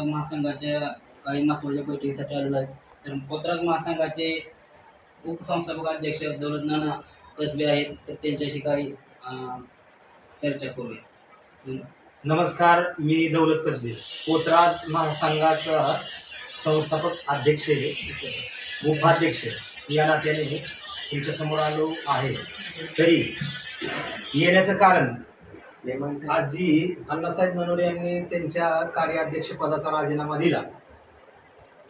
पोतराज महासंघाच्या काही महत्त्वाच्या बैठकीसाठी आलेलो आहे तर पोतराज महासंघाचे उपसंस्थापक अध्यक्ष दौलत नाना कसबे आहेत. तर त्यांच्याशी काही चर्चा करूया. नमस्कार मी दौलत कसबे. पोतराज महासंघाचा संस्थापक अध्यक्ष उपाध्यक्ष या नात्याने तुमच्यासमोर आलो आहे. तरी येण्याचं कारण आजी अण्णासाहेब मनोरे यांनी त्यांच्या कार्याध्यक्षपदाचा राजीनामा दिला.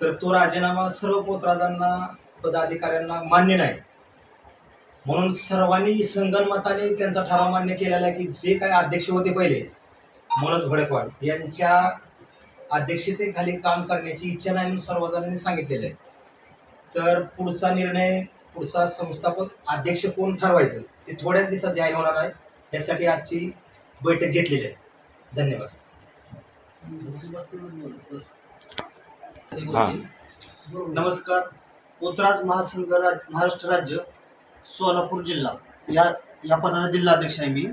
तर तो राजीनामा सर्व पोतराजांना पदाधिकाऱ्यांना मान्य नाही. म्हणून सर्वांनी संगणमताने त्यांचा ठराव मान्य केलेला आहे की जे काही अध्यक्ष होते पहिले मनोज भडकवाड यांच्या अध्यक्षतेखाली काम करण्याची इच्छा नाही म्हणून सर्वजणांनी सांगितलेलं आहे. तर पुढचा निर्णय पुढचा संस्थापक अध्यक्ष कोण ठरवायचं ते थोड्याच दिवसात जाहीर होणार आहे. यासाठी आजची बैठक घेतलेली आहे. धन्यवाद. नमस्कार. पोतराज महासंघ राज महाराष्ट्र राज्य सोलापूर जिल्हा. या या पदाचा जिल्हाध्यक्ष आहे मी.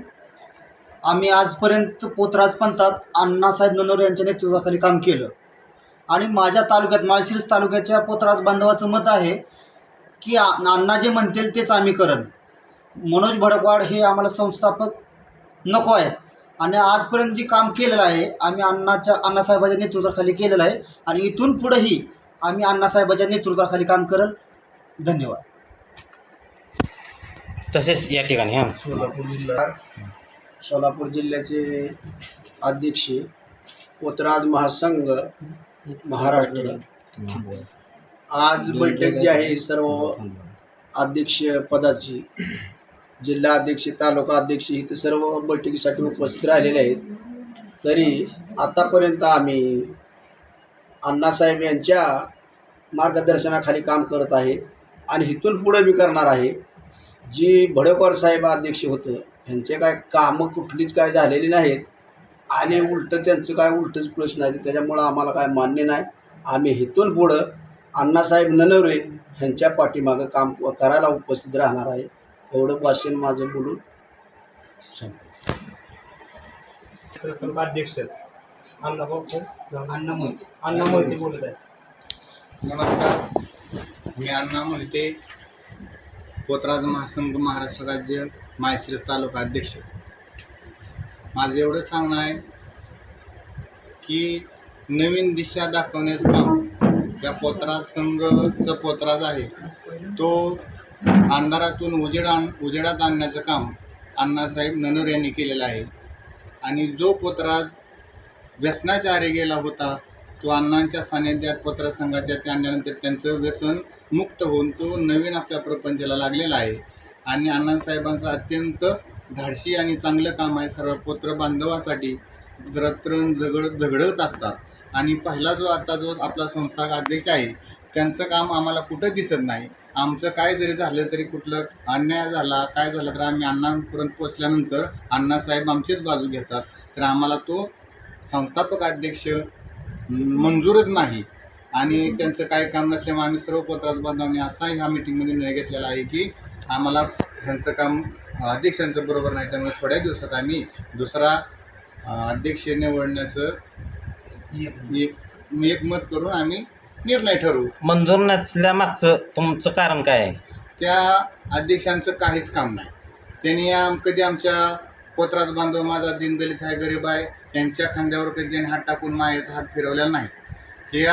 आम्ही आजपर्यंत पोतराज पंथात अण्णासाहेब ननोरे यांच्या नेतृत्वाखाली काम केलं. आणि माझ्या तालुक्यात माळशिरस तालुक्याच्या पोतराज बांधवाचं मत आहे की अण्णा जे म्हणतील तेच आम्ही करन. मनोज भडकवाड हे आम्हाला संस्थापक नको आहेत आणि आजपर्यंत जे काम केलेलं आहे आम्ही अण्णाच्या अण्णासाहेबाच्या नेतृत्वाखाली केलेलं आहे. आणि इथून पुढेही आम्ही अण्णासाहेबाच्या नेतृत्वाखाली काम करल. धन्यवाद. तसेच या ठिकाणी हां. सोलापूर जिल्हा सोलापूर जिल्ह्याचे अध्यक्ष पोतराज महासंघ महाराष्ट्र. आज बैठक जी आहे सर्व अध्यक्ष पदाची. जिल्हा अध्यक्ष तालुका अध्यक्ष इथे सर्व बैठकीसाठी उपस्थित राहिलेले आहेत. तरी आतापर्यंत आम्ही अण्णासाहेब यांच्या मार्गदर्शनाखाली काम करत आहे आणि इथून पुढे मी करणार आहे. जी भडकवार साहेब अध्यक्ष होतं यांचे काय कामं कुठलीच काय झालेली नाहीत आणि उलटं त्यांचं काय उलटंच प्रश्न आहे त्याच्यामुळं आम्हाला काय मान्य नाही. आम्ही इथून पुढं अण्णासाहेब ननवरे यांच्या पाठीमागं काम करायला उपस्थित राहणार आहे. एवढं भाषण माझं बोलून अध्यक्ष अण्णा अण्णा मोहिते. अण्णा मोहिते बोलत आहे नमस्कार. मी अण्णा म्हणते पोतराज महासंघ महाराष्ट्र राज्य माहेश्रीस तालुका अध्यक्ष. माझं एवढं सांगणं आहे की नवीन दिशा दाखवण्याचं काम या पोतराज संघचं पोतराज आहे तो अंधारातून उजेड आण उजेडात आणण्याचं काम अण्णासाहेब ननोर यांनी केलेलं आहे. आणि जो पोतराज व्यसनाच्या आरे गेला होता तो अण्णांच्या सानिध्यात पत्रसंघाच्या आणल्यानंतर त्यांचं व्यसन मुक्त होऊन तो नवीन आपल्या प्रपंचाला लागलेला आहे. आणि अण्णासाहेबांचं अत्यंत धाडशी आणि चांगलं काम आहे. सर्व पत्र बांधवासाठी रत्रण झगड झगडत असतात. आणि पहिला जो आता जो आपला संस्था अध्यक्ष आहे त्यांचं काम आम्हाला कुठं दिसत नाही. आमचं काय जरी झालं तरी कुठलं अन्याय झाला काय झालं तर आम्ही अण्णांपर्यंत पोचल्यानंतर अण्णासाहेब आमचीच बाजू घेतात. तर आम्हाला तो संस्थापक अध्यक्ष मंजूरच नाही. आणि त्यांचं काय काम नसल्यामुळे आम्ही सर्व पत्रात बांधवांनी असा ह्या मिटिंगमध्ये निर्णय घेतलेला आहे की आम्हाला त्यांचं काम अध्यक्षांचं बरोबर नाही. त्यामुळे थोड्या दिवसात आम्ही दुसरा अध्यक्ष निवडण्याचं एक एक करून आम्ही निर्णय ठरवू. मंजूर नसल्यामागचं तुमचं कारण काय आहे? त्या अध्यक्षांचं काहीच काम नाही. त्यांनी आम कधी आमच्या पोतराज बांधव माझा दीनदलित आहे गरीब आहे यांच्या खांद्यावर कधी त्यांनी हात टाकून मायाचा हात फिरवलेला नाही. हे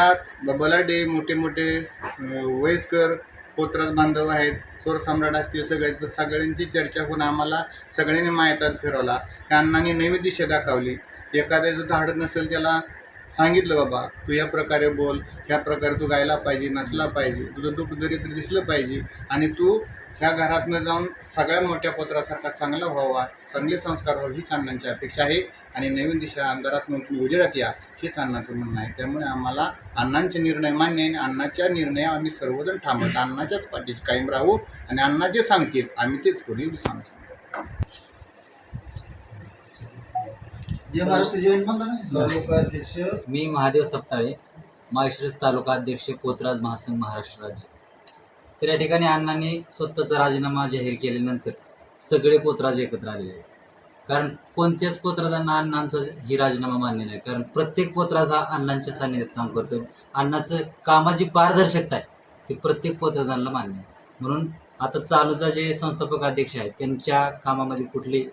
बलाढे मोठे मोठे अं, वयस्कर पोतराज बांधव आहेत स्वर सम्राट असतील सगळे सगळ्यांची चर्चा होऊन आम्हाला सगळ्यांनी मायतात फिरवला. त्या अण्णांनी नवी दिशा दाखवली. एखाद्याचं धाड नसेल त्याला सांगितलं बाबा तू या प्रकारे बोल ह्या प्रकारे तू गायला पाहिजे नाचला पाहिजे तुझं दुःख दरिद्र दिसलं पाहिजे आणि तू ह्या घरातनं जाऊन सगळ्या मोठ्या पत्रासारखा चांगला व्हावा चांगले संस्कार व्हावे हीच अण्णांची अपेक्षा आहे आणि नवीन दिशा अंधारात तुम्ही उजेडात या हेच अण्णाचं म्हणणं आहे. त्यामुळे आम्हाला अण्णांचे निर्णय मान्य आणि अण्णाच्या निर्णय आम्ही सर्वजण थांबत अण्णाच्याच पाठीशी कायम राहू आणि अण्णा जे सांगतील आम्ही तेच कोणी सांगतो. मी महादेव सप्ताळे माळशिरस तालुका अध्यक्ष पोतराज महासंघ महाराष्ट्र राज्य. तर या ठिकाणी अण्णांनी स्वतःचा राजीनामा जाहीर केल्यानंतर सगळे पोतराज एकत्र आलेले आहेत. कारण कोणत्याच पोत्राजांना अण्णांचा ही राजीनामा मान्य नाही. कारण प्रत्येक पोत्राज हा अण्णांच्या सान्निध्यात काम करतो अण्णाचं कामाची पारदर्शकता आहे. ती प्रत्येक पोत्राजांना मान्य आहे. म्हणून आता चालूचा जे संस्थापक अध्यक्ष आहेत त्यांच्या कामामध्ये कुठली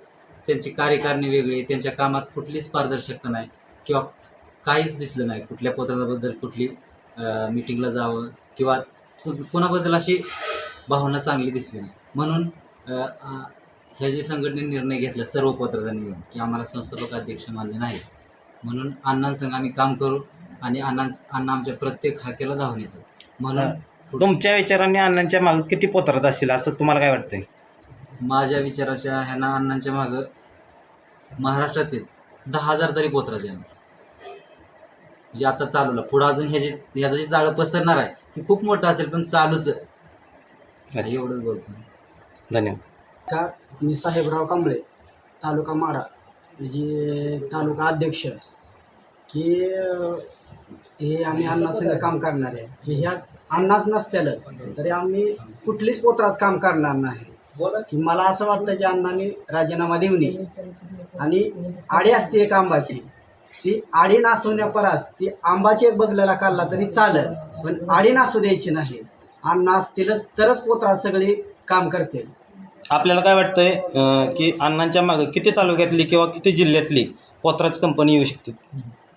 त्यांची कार्यकारणी वेगळी त्यांच्या कामात कुठलीच पारदर्शकता नाही किंवा काहीच दिसलं नाही. कुठल्या पोत्राबद्दल कुठली मिटिंगला जावं किंवा कोणाबद्दल अशी भावना चांगली दिसली नाही. म्हणून ह्या जी संघटनेने निर्णय घेतला सर्व पत्रजांनी मिळून की आम्हाला संस्थापक अध्यक्ष मानले नाही. म्हणून अण्णांसंग आम्ही काम करू आणि अण्णां अण्णा आमच्या प्रत्येक हाकेला धावून येतो म्हणून तुमच्या विचारांनी अण्णांच्या मागे किती पोत्रात असतील असं तुम्हाला काय वाटतंय? माझ्या विचाराच्या ह्यांना अण्णांच्या मागं महाराष्ट्रातील दहा हजार तरी पोत्राचे आहे जे आता चालूला पुढं अजून ह्याची ह्याचं जे जाळं पसरणार आहे ते खूप मोठं असेल पण चालूच एवढंच बोलतो. धन्यवाद. का? मी साहेबराव कांबळे तालुका माडा म्हणजे तालुका अध्यक्ष. की हे आम्ही अण्णासंग काम करणार आहे. की ह्या अण्णाच नसत्यालं तरी आम्ही कुठलीच पोत्राच काम करणार नाही. की मला असं वाटतं की अण्णांनी राजीनामा देऊ नये. आणि आडी असते एक आंबाची. ती आडी नासवण्यापरास ती आंबाची एक बगलेला काढला तरी चालेल पण आडी नासू द्यायची नाही. अण्णा असतीलच तरच पोत्रा सगळे काम करतील. आपल्याला काय वाटतंय अं, की अण्णांच्या मागे किती तालुक्यातली किंवा किती जिल्ह्यातली पोत्राच कंपनी येऊ शकते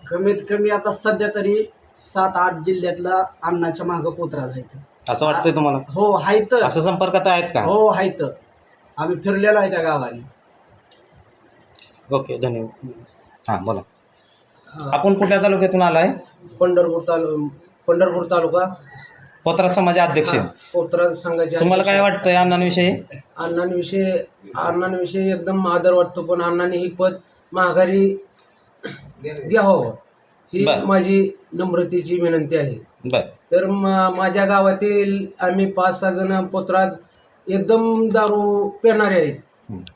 कमीत कमी आता सध्या तरी सात आठ जिल्ह्यातला अन्नाच्या मागं पोत्रा जायचं असं वाटतंय तुम्हाला? हो हायत असं संपर्कात आहेत का? हो हायत आम्ही फिरलेलो आहे त्या गावाने. ओके धन्यवाद. हां बोला. आपण कुठल्या तालुक्यातून आलाय? पंढरपूर तालु पंढरपूर तालुका. पोत्रा समाज अध्यक्ष. पोत्रा संघाचे तुम्हाला काय वाटतंय अण्णांविषयी? अण्णांविषयी अण्णांविषयी एकदम आदर वाटतो पण अण्णांनी ही पद माघारी घ्यावं. ही बर. माझी नम्रतेची विनंती आहे. बरं. तर म- माझ्या गावातील आम्ही पाच सहा जण पोतराज एकदम दारू पिणारे आहेत.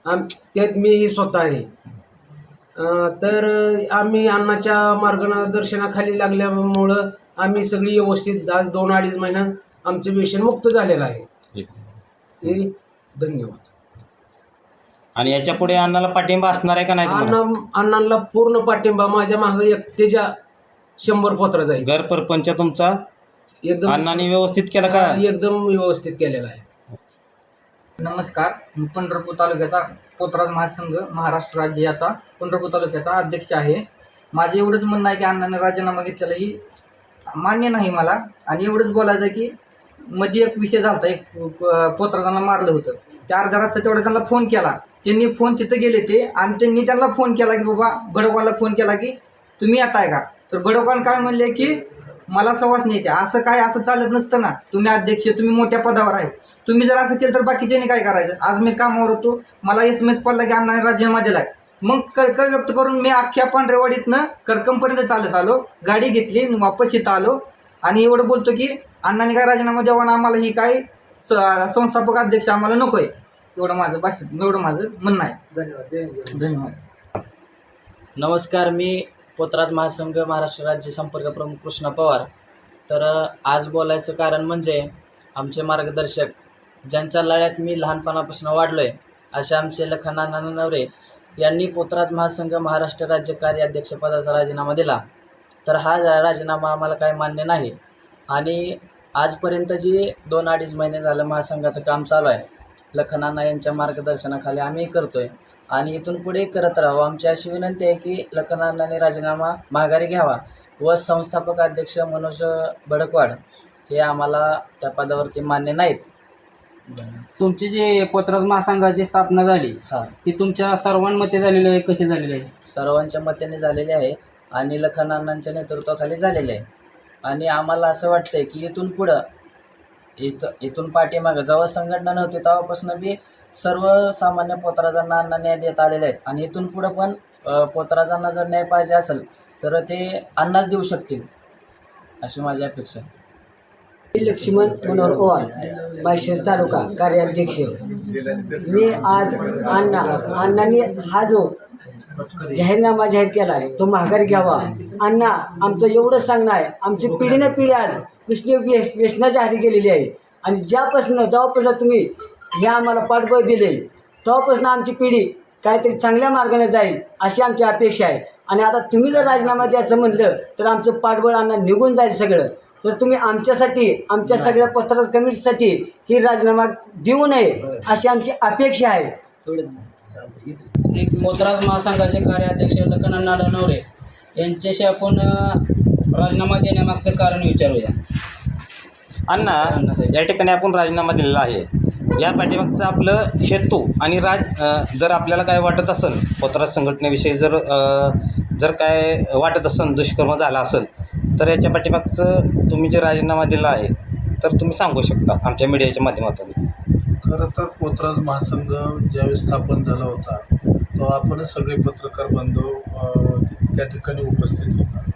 आम त्यात मीही स्वतः आहे. अं, तर आम्ही अण्णाच्या मार्गदर्शनाखाली लागल्यामुळं आम्ही सगळी व्यवस्थित आज दोन अडीच महिन्यात आमचं व्यसन मुक्त झालेलं आहे. ठीक. हे धन्यवाद. आणि याच्यापुढे अण्णाला पाठिंबा असणार आहे का नाही तुम्हाला? अण्णा अण्णांना पूर्ण पाठिंबा माझ्या मागे एकटेच्या शंभर पत्र जाईल. घर परपंच तुमचा? एकदम अण्णांनी व्यवस्थित केला का? एकदम व्यवस्थित केलेला आहे. नमस्कार मी पंढरपूर तालुक्याचा पोतराज महासंघ महाराष्ट्र राज्य याचा पंढरपूर तालुक्याचा अध्यक्ष आहे. माझं एवढंच म्हणणं आहे की अण्णाने राजीनामा घेतलेला ही मान्य नाही मला. आणि एवढंच बोलायचं आहे की मध्ये एक विषय झाला होता एक पोतराजांना मारलं होतं. त्या अर्ध्या रातचा तेवढा त्यांना फोन केला. त्यांनी फोन तिथं गेले ते आणि त्यांनी त्यांना फोन केला की बाबा गडकवानला फोन केला की तुम्ही येताय का? तर गडकवान काय म्हणले की मला सवास नाही येते असं काय असं चालत नसतं ना. तुम्ही अध्यक्ष तुम्ही मोठ्या पदावर आहे. तुम्ही जर असं केलं तर बाकीच्याने काय करायचं? आज मी कामावर होतो. मला एस एम एस पडला की अण्णाने राजीनामा दिलाय. मग कळकळ व्यक्त करून मी अख्ख्या पांढरेवाडीतनं करकमपर्यंत चालत आलो. गाडी घेतली आणि वापस इथं आलो. आणि एवढं बोलतो की अण्णाने काय राजीनामा द्यावा आणि आम्हाला ही काय स- संस्थापक अध्यक्ष आम्हाला नको आहे एवढं माझं भाषण एवढं माझं म्हणणं आहे. धन्यवाद. नमस्कार मी पोतराज महासंघ महाराष्ट्र राज्य संपर्क प्रमुख कृष्णा पवार. तर आज बोलायचं कारण म्हणजे आमचे मार्गदर्शक ज्यांच्या लळ्यात मी लहानपणापासून वाढलो आहे असे आमचे लखनाना नवरे यांनी पोतराज महासंघ महाराष्ट्र राज्य कार्याध्यक्षपदाचा राजीनामा दिला. तर हा राजीनामा आम्हाला काय मान्य नाही. आणि आजपर्यंत जी दोन अडीच महिने झालं महासंघाचं काम चालू आहे लखनाना यांच्या मार्गदर्शनाखाली आम्ही करतो आहे आणि इथून पुढे करत राहावं. आमची अशी विनंती आहे की लखनांनाने राजीनामा माघारी घ्यावा व संस्थापक अध्यक्ष मनोज बडकवाड हे आम्हाला त्या पदावरती मान्य नाहीत. तुमची जी पोतराज महासंघाची स्थापना झाली हां. ती तुमच्या सर्वांमते झालेली आहे कशी झालेली आहे? सर्वांच्या मतेने झालेले आहे आणि लखनांनांच्या नेतृत्वाखाली झालेले आहे. आणि आम्हाला असं वाटतंय की इथून पुढं इथं इथून पाठीमागं जेव्हा संघटना नव्हती तेव्हापासून बी सर्वसामान्य पोतराजांना अन्न न्याय देत आलेले आहेत. आणि इथून पुढं पण पोतराजांना जर न्याय पाहिजे असेल तर ते अन्नाच देऊ शकतील अशी माझी अपेक्षा लक्ष्मण मनोहर पवार बायशेज तालुका कार्याध्यक्ष. मी आज अण्णा अण्णांनी हा जो जाहीरनामा जाहीर केला आहे तो माघार घ्यावा. अण्णा आमचं एवढं सांगणं आहे आमची पिढी ना पिढी आज कृष्ण व्यस व्यसनाची हारी गेलेली आहे. आणि ज्यापासून जेव्हापासून तुम्ही हे आम्हाला पाठबळ दिले तेव्हापासून आमची पिढी काहीतरी चांगल्या मार्गाने जाईल अशी आमची अपेक्षा आहे. आणि आता तुम्ही जर राजीनामा द्यायचं म्हणलं तर आमचं पाठबळ अण्णा निघून जाईल सगळं. तर तुम्ही आमच्यासाठी आमच्या सगळ्या पत्रकार कमिटीसाठी ही राजीनामा देऊ नये अशी आमची अपेक्षा आहे. एक पोतराज महासंघाचे कार्याध्यक्ष लखनअण्णा नवरे यांच्याशी आपण राजीनामा देण्यामागचं कारण विचारूया. अण्णा या ठिकाणी आपण राजीनामा दिलेला आहे. या पाठीमागचं आपलं हेतू आणि राज जर आपल्याला काय वाटत असेल पोतराज संघटनेविषयी जर जर काय वाटत असेल दुष्कर्म झाला असेल तर याच्या पाठीमागचं तुम्ही जे राजीनामा दिला आहे तर तुम्ही सांगू शकता आमच्या मीडियाच्या माध्यमातून. खरं तर पोतराज महासंघ ज्यावेळेस स्थापन झाला होता तेव्हा आपणच सगळे पत्रकार बांधव अ, त्या ठिकाणी उपस्थित होता.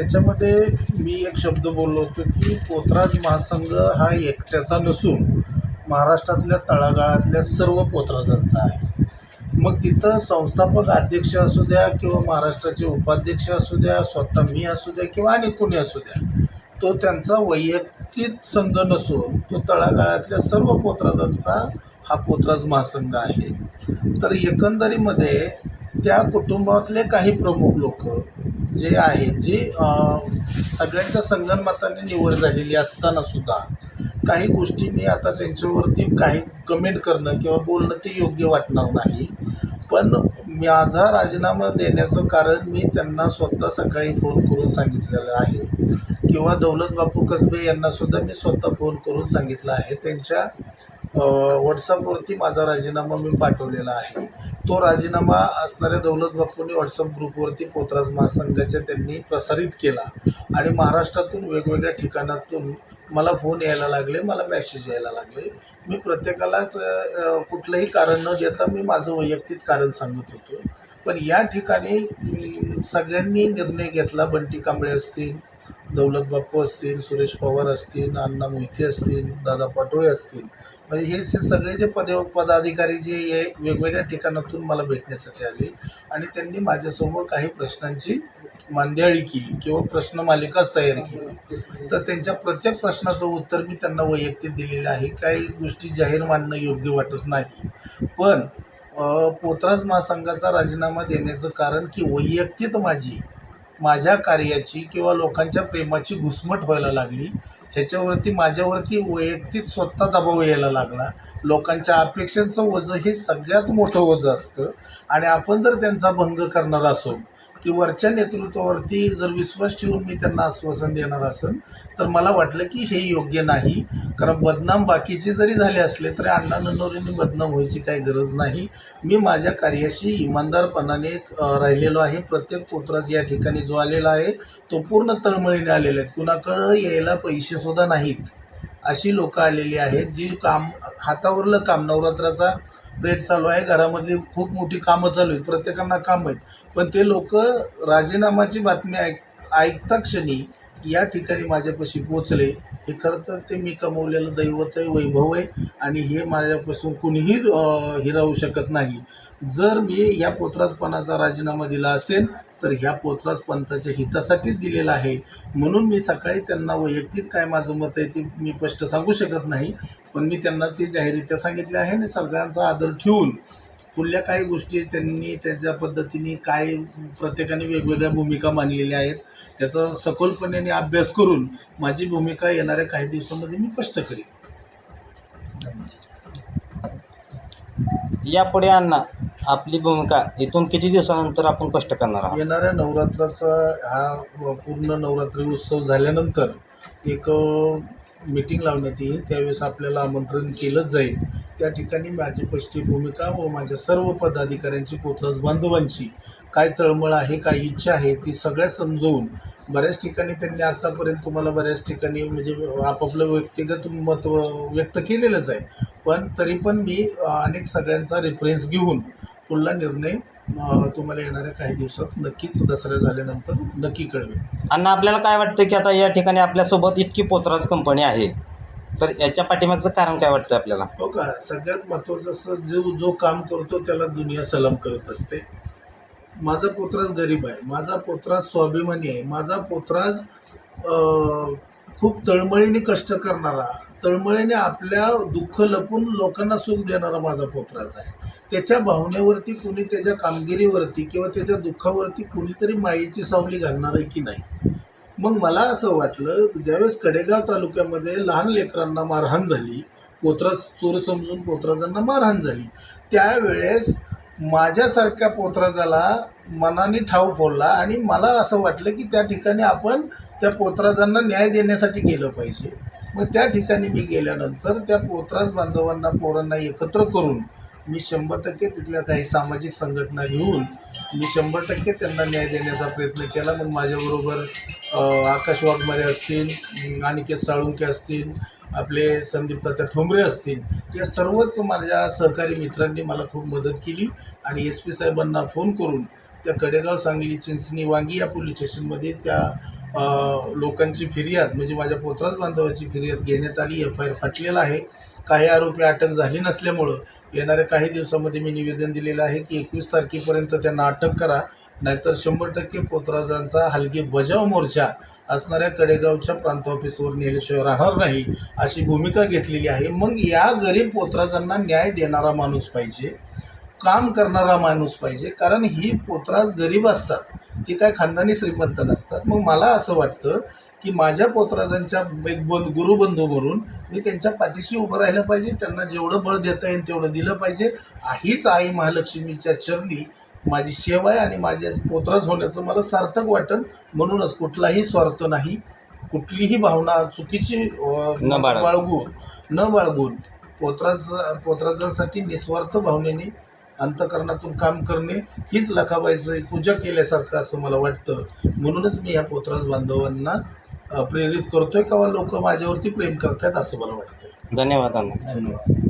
त्याच्यामध्ये मी एक शब्द बोललो होतो की पोतराज महासंघ हा एकट्याचा नसून महाराष्ट्रातल्या तळागाळातल्या सर्व पोतराजांचा आहे. मग तिथं संस्थापक अध्यक्ष असू द्या किंवा महाराष्ट्राचे उपाध्यक्ष असू द्या स्वतः मी असू द्या किंवा आणि कोणी असू द्या तो त्यांचा वैयक्तिक संघ नसून तो तळागाळातल्या सर्व पोतराजांचा हा पोतराज महासंघ आहे. तर एकंदरीमध्ये त्या कुटुंबातले काही प्रमुख लोक जे आहेत जे सगळ्यांच्या संगणमताने निवड झालेली असतानासुद्धा काही गोष्टी मी आता त्यांच्यावरती काही कमेंट करणं किंवा बोलणं ते योग्य वाटणार नाही. पण माझा राजीनामा देण्याचं कारण मी त्यांना स्वतः सकाळी फोन करून सांगितलेलं आहे. किंवा दौलत बापू कसबे यांनासुद्धा मी स्वतः फोन करून सांगितलं आहे. त्यांच्या व्हॉट्सअपवरती माझा राजीनामा मी पाठवलेला आहे. तो राजीनामा असणाऱ्या दौलत बापूंनी व्हॉट्सअप ग्रुपवरती पोतराज महासंघाच्या त्यांनी प्रसारित केला. आणि महाराष्ट्रातून वेगवेगळ्या ठिकाणातून मला फोन यायला लागले मला मॅसेज यायला लागले. मी प्रत्येकालाच कुठलंही कारण न देता मी माझं वैयक्तिक कारण सांगत होतो. पण या ठिकाणी सगळ्यांनी निर्णय घेतला. बंटी कांबळे असतील दौलत बाप्पू असतील सुरेश पवार असतील अण्णा मोहिते असतील दादा पाटोळे असतील. म्हणजे हे सगळे जे पद पदाधिकारी जे हे वेगवेगळ्या ठिकाणातून मला भेटण्यासाठी आले आणि त्यांनी माझ्यासमोर काही प्रश्नांची मांदेळी केली किंवा प्रश्न मालिकाच तयार केली. तर त्यांच्या प्रत्येक प्रश्नाचं उत्तर मी त्यांना वैयक्तिक दिलेलं आहे. काही गोष्टी जाहीर मांडणं योग्य वाटत नाही. पण पोतराज महासंघाचा राजीनामा देण्याचं कारण की वैयक्तिक माझी माझ्या कार्याची किंवा लोकांच्या प्रेमाची घुसमट व्हायला लागली. ह्याच्यावरती माझ्यावरती वैयक्तिक स्वतः दबाव यायला लागला. लोकांच्या अपेक्षांचं वजं हे सगळ्यात मोठं वजं असतं. आणि आपण जर त्यांचा भंग करणार असो की वरच्या नेतृत्वावरती जर विश्वास ठेवून मी त्यांना आश्वासन देणार असेल तर मला वाटलं की हे योग्य नाही. कारण बदनाम बाकीचे जरी झाले असले तरी अण्णा ननोरेंनी बदनाम व्हायची काही गरज नाही. मी माझ्या कार्याशी इमानदारपणाने राहिलेलो आहे. प्रत्येक पोतराज या ठिकाणी जो आलेला आहे तो पूर्ण तळमळीने आलेले आहेत. कुणाकडं यायला पैसेसुद्धा नाहीत अशी लोकं आलेली आहेत जी काम हातावरलं काम नवरात्राचा प्रेट चालू आहे. घरामधली खूप मोठी कामं चालू आहेत. प्रत्येकांना काम आहेत. पण ते लोक राजीनामाची बातमी ऐक ऐकता क्षणी या ठिकाणी माझ्यापाशी पोचले. हे खरं तर ते मी कमवलेलं दैवत आहे वैभव आहे आणि हे माझ्यापासून कुणीही हिरावू शकत नाही. जर मी या पोतराजपणाचा राजीनामा दिला असेल तर ह्या पोतराज पंथाच्या हितासाठीच दिलेला आहे. म्हणून मी सकाळी त्यांना वैयक्तिक काय माझं मत आहे ते मी स्पष्ट सांगू शकत नाही. पण मी त्यांना ते जाहीररित्या सांगितले आहे आणि सगळ्यांचा आदर ठेवून पुढल्या काही गोष्टी त्यांनी त्याच्या पद्धतीने काय प्रत्येकाने वेगवेगळ्या भूमिका मांडलेल्या आहेत त्याचा सखोलपणे अभ्यास करून माझी भूमिका येणाऱ्या काही दिवसामध्ये मी स्पष्ट करेन. यापुढे अण्णा. आपली भूमिका इथून किती दिवसानंतर आपण स्पष्ट करणार आहोत? येणाऱ्या नवरात्राचा हा पूर्ण नवरात्री उत्सव झाल्यानंतर एक मीटिंग लावण्यात येईल. त्यावेळेस आपल्याला आमंत्रण केलंच जाईल. त्या ठिकाणी माझी स्पष्टी भूमिका व माझ्या सर्व पदाधिकाऱ्यांची कोथस बांधवांची काय तळमळ आहे काय इच्छा आहे ती सगळ्या समजवून बऱ्याच ठिकाणी त्यांनी आत्तापर्यंत तुम्हाला बऱ्याच ठिकाणी म्हणजे आपापलं व्यक्तिगत मत व्यक्त केलेलंच आहे. पण तरी पण मी अनेक सगळ्यांचा रेफरन्स घेऊन पुढला निर्णय तुम्हाला येणाऱ्या काही दिवसात नक्कीच दसऱ्या झाल्यानंतर नक्की कळवेल. अण्णा आपल्याला काय वाटतं की आता या ठिकाणी आपल्यासोबत इतकी पोतराज कंपनी आहे? तर याच्या पाठीमागचं कारण काय वाटतं आपल्याला? हो का? सगळ्यात महत्त्वाचं असं जो जो काम करतो त्याला दुनिया सलाम करत असते. माझा पोतराज गरीब आहे. माझा पोतराज स्वाभिमानी आहे. माझा पोतराज खूप तळमळीने कष्ट करणारा तळमळीने आपल्या दुःख लपून लोकांना सुख देणारा माझा पोतराज आहे. त्याच्या भावनेवरती कुणी त्याच्या कामगिरीवरती किंवा त्याच्या दुःखावरती कुणीतरी माईची सावली घालणार आहे की नाही? मग मला असं वाटलं की ज्यावेळेस कडेगाव तालुक्यामध्ये लहान लेकरांना मारहाण झाली पोत्रा चोर समजून पोत्राजांना मारहाण झाली त्यावेळेस माझ्यासारख्या पोत्राजाला मनाने ठाव फोडला आणि मला असं वाटलं की त्या ठिकाणी आपण त्या पोत्राजांना न्याय देण्यासाठी गेलं पाहिजे. मग त्या ठिकाणी मी गेल्यानंतर त्या पोत्राज बांधवांना पोरांना एकत्र करून मी शंभर टक्के तिथल्या काही सामाजिक संघटना घेऊन मी शंभर टक्के त्यांना न्याय देण्याचा प्रयत्न केला. मग माझ्याबरोबर आकाश वाघमारे असतील अनिकेत साळुंके असतील आपले संदीप तात्या ठोंबरे असतील या सर्वच माझ्या सहकारी मित्रांनी मला खूप मदत केली आणि एस पी साहेबांना फोन करून त्या कडेगाव सांगली चिंचणी वांगी या पोलीस स्टेशनमध्ये त्या लोकांची फिर्याद म्हणजे माझ्या पोत्राज बांधवाची फिर्याद घेण्यात आली. एफ आय आर फाटलेला आहे. काही आरोपी अटक झाली नसल्यामुळं येणाऱ्या काही दिवसामध्ये मी निवेदन दिलेलं आहे की एकवीस तारखेपर्यंत त्यांना अटक करा नाहीतर शंभर टक्के पोतराजांचा हलगी बजाव मोर्चा असणाऱ्या कडेगावच्या प्रांत ऑफिसवर नेल्याशिवाय राहणार नाही अशी भूमिका घेतलेली आहे. मग या गरीब पोतराजांना न्याय देणारा माणूस पाहिजे काम करणारा माणूस पाहिजे कारण ही पोतराज गरीब असतात ती काय खानदानी श्रीमंत नसतात. मग मला असं वाटतं की माझ्या पोतराजांच्या एक बंध गुरुबंधू म्हणून मी त्यांच्या पाठीशी उभं राहिलं पाहिजे त्यांना जेवढं बळ देता येईल तेवढं दिलं पाहिजे. हीच आई महालक्ष्मीच्या चरणी माझी सेवा आहे आणि माझ्या पोतराज होण्याचं मला सार्थक वाटन म्हणूनच कुठलाही स्वार्थ नाही कुठलीही भावना चुकीची न बाळगून. न बाळगून पोतराज पोतराजांसाठी निस्वार्थ भावनेने अंतकरणातून काम करणे हीच लखाबाईचं पूजा केल्यासारखं असं मला वाटतं. म्हणूनच मी या पोतराज बांधवांना प्रेरित करतोय किंवा लोक माझ्यावरती प्रेम करतायत असं मला वाटतं धन्यवाद धन्यवाद.